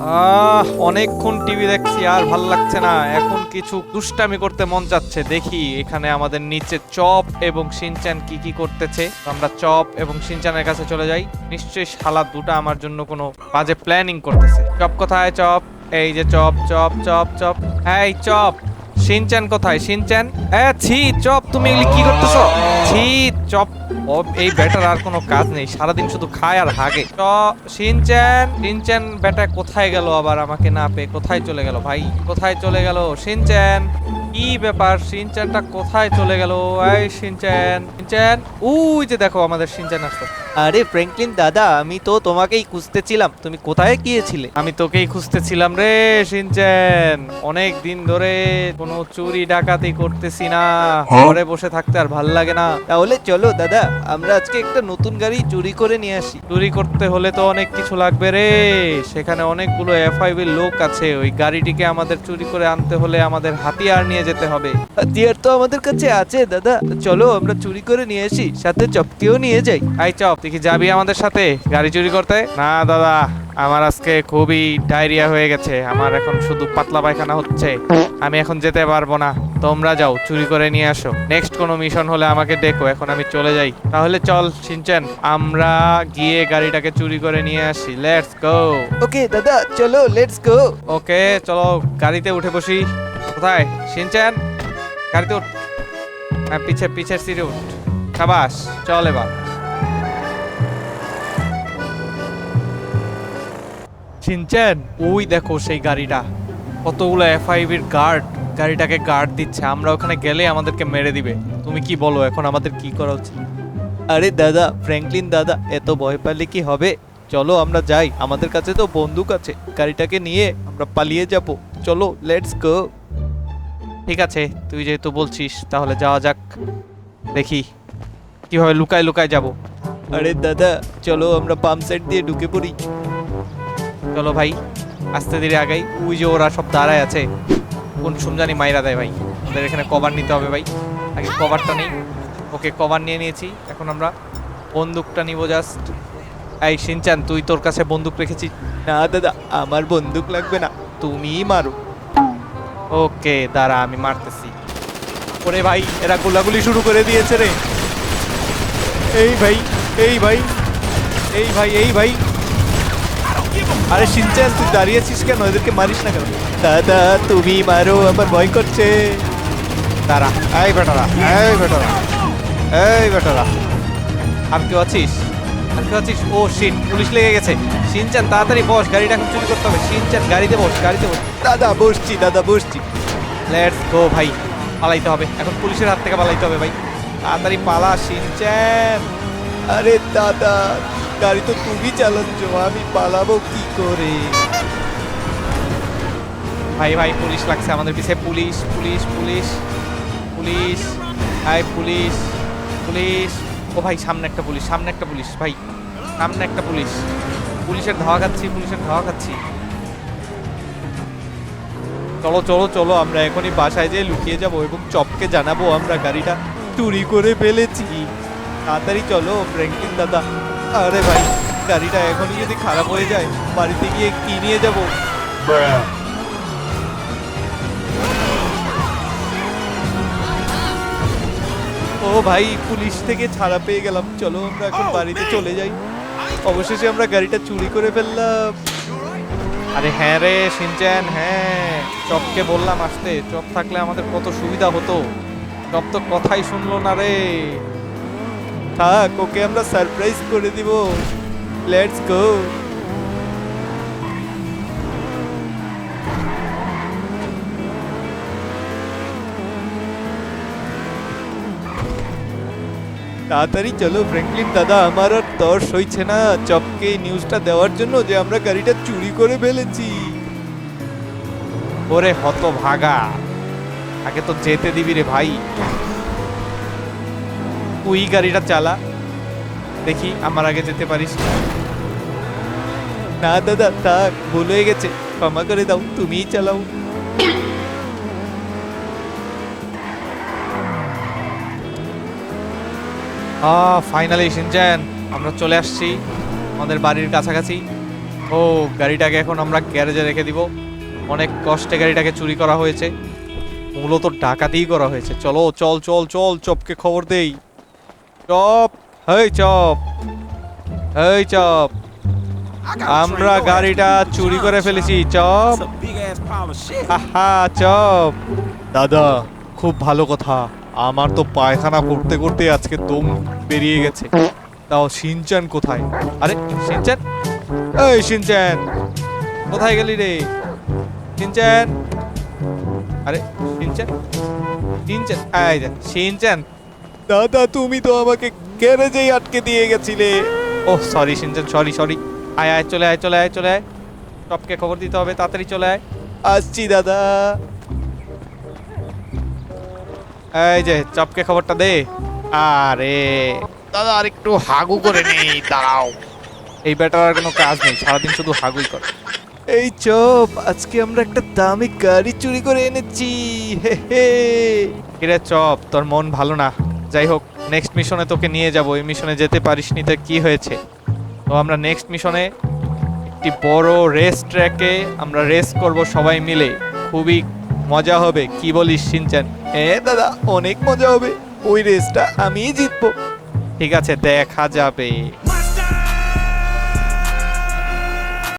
আহ, অনেকক্ষণ টিভি দেখছি, আর ভালো লাগছে না। এখন কিছু দুষ্টামি করতে মন চাচ্ছে। দেখি এখানে আমাদের নিচে চপ এবং সিনচান কি কি করতেছে। আমরা চপ এবং সিনচানের কাছে চলে যাই। নিশ্চয়ই শালা দুটা আমার জন্য কোনো বাজে প্ল্যানিং করতেছে। চপ কোথায়? চপ। এই যে চপ চপ চপ চপ। এই, চপ। সিনচান কোথায়? সিনচান এ, ছি, চপ, তুমি এগুলি কি করতেছো? ছি, চপ এই ব্যাটার আর কোনো কাজ নেই। সারাদিন শুধু খায় আর হাগে। চ সিনচান সিনচান ব্যাটা কোথায় গেল আবার আমাকে না পেয়ে? কোথায় চলে গেল ভাই? কোথায় চলে গেল? সিনচান কি ব্যাপার? সিনচানটা কোথায় চলে গেল? এই সিনচান সিনচান উই যে দেখো আমাদের সিনচান আসছে আরে ফ্র্যাঙ্কলিন দাদা আমি তো তোমাকেই খুঁজতেছিলাম। তুমি কোথায় গিয়েছিলে? আমি তোকেই খুঁজতেছিলাম রে সিনচান অনেক দিন ধরে কোনো চুরি ডাকাতি করতেছি না। ঘরে বসে থাকতে আর ভালো লাগে না। তাহলে চলো দাদা আমরা আজকে একটা নতুন গাড়ি চুরি করে নিয়ে আসি। চুরি করতে হলে তো অনেক কিছু লাগবে রে। সেখানে অনেকগুলো এফআইবি লোক আছে। ওই গাড়িটিকে আমাদের চুরি করে আনতে হলে আমাদের হাতিয়ার নিয়ে যেতে হবে। হাতিয়ার তো আমাদের কাছে আছে দাদা। চলো আমরা চুরি করে নিয়ে আসি সাথে চপকেও নিয়ে যাই। আই চপ কি যাবি আমাদের সাথে? গাড়ি চুরি করতে? না দাদা। আমার আজকে খুবই ডায়রিয়া হয়ে গেছে। আমার এখন শুধু পাতলা পায়খানা হচ্ছে। আমি এখন যেতে পারব না। তোমরা যাও চুরি করে নিয়ে আসো। নেক্সট কোনো মিশন হলে আমাকে ডেকো এখন আমি চলে যাই। তাহলে চল সিনচেন। আমরা গিয়ে গাড়িটাকে চুরি করে নিয়ে আসি। লেটস গো ওকে দাদা চলো লেটস গো ওকে চলো গাড়িতে উঠে বসি। কোথায়? সিনচেন গাড়িতে উঠ। হ্যাঁ পিছে, পিছের সিটে উঠ। সাবাস, চল এবার। সিনচেন ওই দেখো সেই গাড়িটা। কতগুলো এফআইবির গার্ড গাড়িটাকে গার্ড দিচ্ছে। আমরা ওখানে গেলে আমাদেরকে মেরে দিবে। তুমি কি বলো, এখন আমাদের কি করা উচিত? আরে দাদা, ফ্র্যাঙ্কলিন দাদা, এত ভয় পেলে কি হবে? চলো আমরা যাই। আমাদের কাছে তো বন্দুক আছে। গাড়িটাকে নিয়ে আমরা পালিয়ে যাব। চলো লেটস গো ঠিক আছে তুই যেহেতু বলছিস তাহলে যাওয়া যাক। দেখি কীভাবে লুকায় লুকায় যাব। আরে দাদা চলো আমরা পাম্প সাইড দিয়ে ঢুকে পড়ি। চলো ভাই আস্তে ধীরে আগাই। ওই যে ওরা সব দাঁড়ায় আছে কোন সুমজানি মাইরা দেয় ভাই। আমাদের এখানে কভার নিতে হবে ভাই। আগে কভারটা নেই। ওকে কভার নিয়ে নিয়েছি এখন আমরা বন্দুকটা নিব জাস্ট এই সিনচান তুই তোর কাছে বন্দুক রেখেছিস? না দাদা আমার বন্দুক লাগবে না। তুমিই মারো। ওকে দাঁড়া আমি মারতেছি। ওরে ভাই এরা গোলাগুলি শুরু করে দিয়েছে রে। এই ভাই এই ভাই এই ভাই এই ভাই। আরে সিনচান তুই দাঁড়িয়েছিস কেন? এদেরকে মারিস না কেন? দাদা তুমি মারো আমার ভয় করছে। দাঁড়া। এই বেটারা এই বেটারা এই বেটারা। আর কেউ আছিস? কেউ আছিস? ও শিট পুলিশ লেগে গেছে। সিনচান তাড়াতাড়ি বস গাড়িটা এখন চুরি করতে হবে। সিনচান গাড়িতে বস গাড়িতে বস। দাদা বসছি দাদা বসছি। লেটস গো ভাই। পালাইতে হবে। এখন পুলিশের হাত থেকে পালাইতে হবে ভাই। তাড়াতাড়ি পালা সিনচান। আরে দাদা গাড়ি তো তুমি চালাচ্ছ আমি পালাবো কি করে? ভাই ভাই পুলিশ লাগছে আমাদের পিছে। Police police police police. Hi police police. ও ভাই, সামনে একটা পুলিশ, সামনে একটা পুলিশ, ভাই, সামনে একটা পুলিশ। পুলিশের ধাওয়া খাচ্ছি, পুলিশের ধাওয়া খাচ্ছি। চলো চলো চলো, আমরা এখনই বাসায় যেয়ে লুকিয়ে যাব এবং চপকে জানাব আমরা গাড়িটা চুরি করে ফেলেছি। তাড়াতাড়ি চলো, ফ্র্যাঙ্কলিন দাদা। আরে ভাই, গাড়িটা এখনই যদি খারাপ হয়ে যায়, বাড়িতে গিয়ে কি নিয়ে যাব? ও ভাই পুলিশ থেকে ছাড়া পেয়ে গেলাম। চলো আমরা এখন বাড়িতে চলে যাই। অবশেষে আমরা গাড়িটা চুরি করে ফেললাম। আরে হ্যাঁ রে সিনচ্যান হ্যাঁ। চপকে বললাম আসতে। চপ থাকলে আমাদের কত সুবিধা হতো। চপ তো কথাই শুনলো না রে। থাক ওকে আমরা সারপ্রাইজ করে দিব। লেটস গো তাড়াতাড়ি চলো ফ্র্যাঙ্কলিন দাদা, আমার আর তর্স হইছে না। চপকে এই নিউজটা দেওয়ার জন্য যে আমরা গাড়িটা চুরি করে ফেলেছি। ওরে হত ভাগা আগে তো যেতে দিবি রে ভাই। তুই গাড়িটা চালা, দেখি আমার আগে যেতে পারিস না দাদা, থাক, ভুল হয়ে গেছে, ক্ষমা করে দাও, তুমিই চালাও। ফাইনালি সিনচ্যান আমরা চলে আসছি আমাদের বাড়ির কাছাকাছি। ও গাড়িটাকে এখন আমরা গ্যারেজে রেখে দিব। অনেক কষ্টে গাড়িটাকে চুরি করা হয়েছে। মূলত ডাকাতিই করা হয়েছে। চলো চল চল চল চপকে খবর দেই। চপ হেই চপ হেই চপ। আমরা গাড়িটা চুরি করে ফেলেছি। চপ। আহা চপ। দাদা খুব ভালো কথা। আমার তো পায়খানা করতে করতে আজকে দম বেরিয়ে গেছে। তাও সিনচান কোথায়? আরে, সিনচান? এই সিনচান, কোথায় গেলি রে? সিনচান? আরে, সিনচান? সিনচান, এই দেখ, সিনচান। দাদা, তুমি তো আমাকে গ্যারেজেই আটকে দিয়ে গেছিলে। ও সরি সিনচান সরি সরি আয় আয়, চলে আয় চলে আয় চলে আয়। সবকে খবর দিতে হবে, তাড়াতাড়ি চলে আয়। আসছি, দাদা। এই যে চপকে খবরটা দে। আরে। দাদা আর একটু হাগু করে নেই দাঁড়াও। এই ব্যাটার আর কোনো কাজ নেই সারাদিন শুধু হাগুই করে। এই চপ আজকে আমরা একটা দামি গাড়ি চুরি করে এনেছি। হে হে। কিরে চপ তোর মন ভালো না? যাই হোক নেক্সট মিশনে তোকে নিয়ে যাব। এই মিশনে যেতে পারিসনি তো কি হয়েছে? তো আমরা নেক্সট মিশনে একটি বড় রেস ট্র্যাকে আমরা রেস করব সবাই মিলে। খুবই মজা হবে, কি বলিস সিনচান? হ্যাঁ দাদা, অনেক মজা হবে। ওই রেসটা আমিই জিতবো। ঠিক আছে, দেখা যাবে।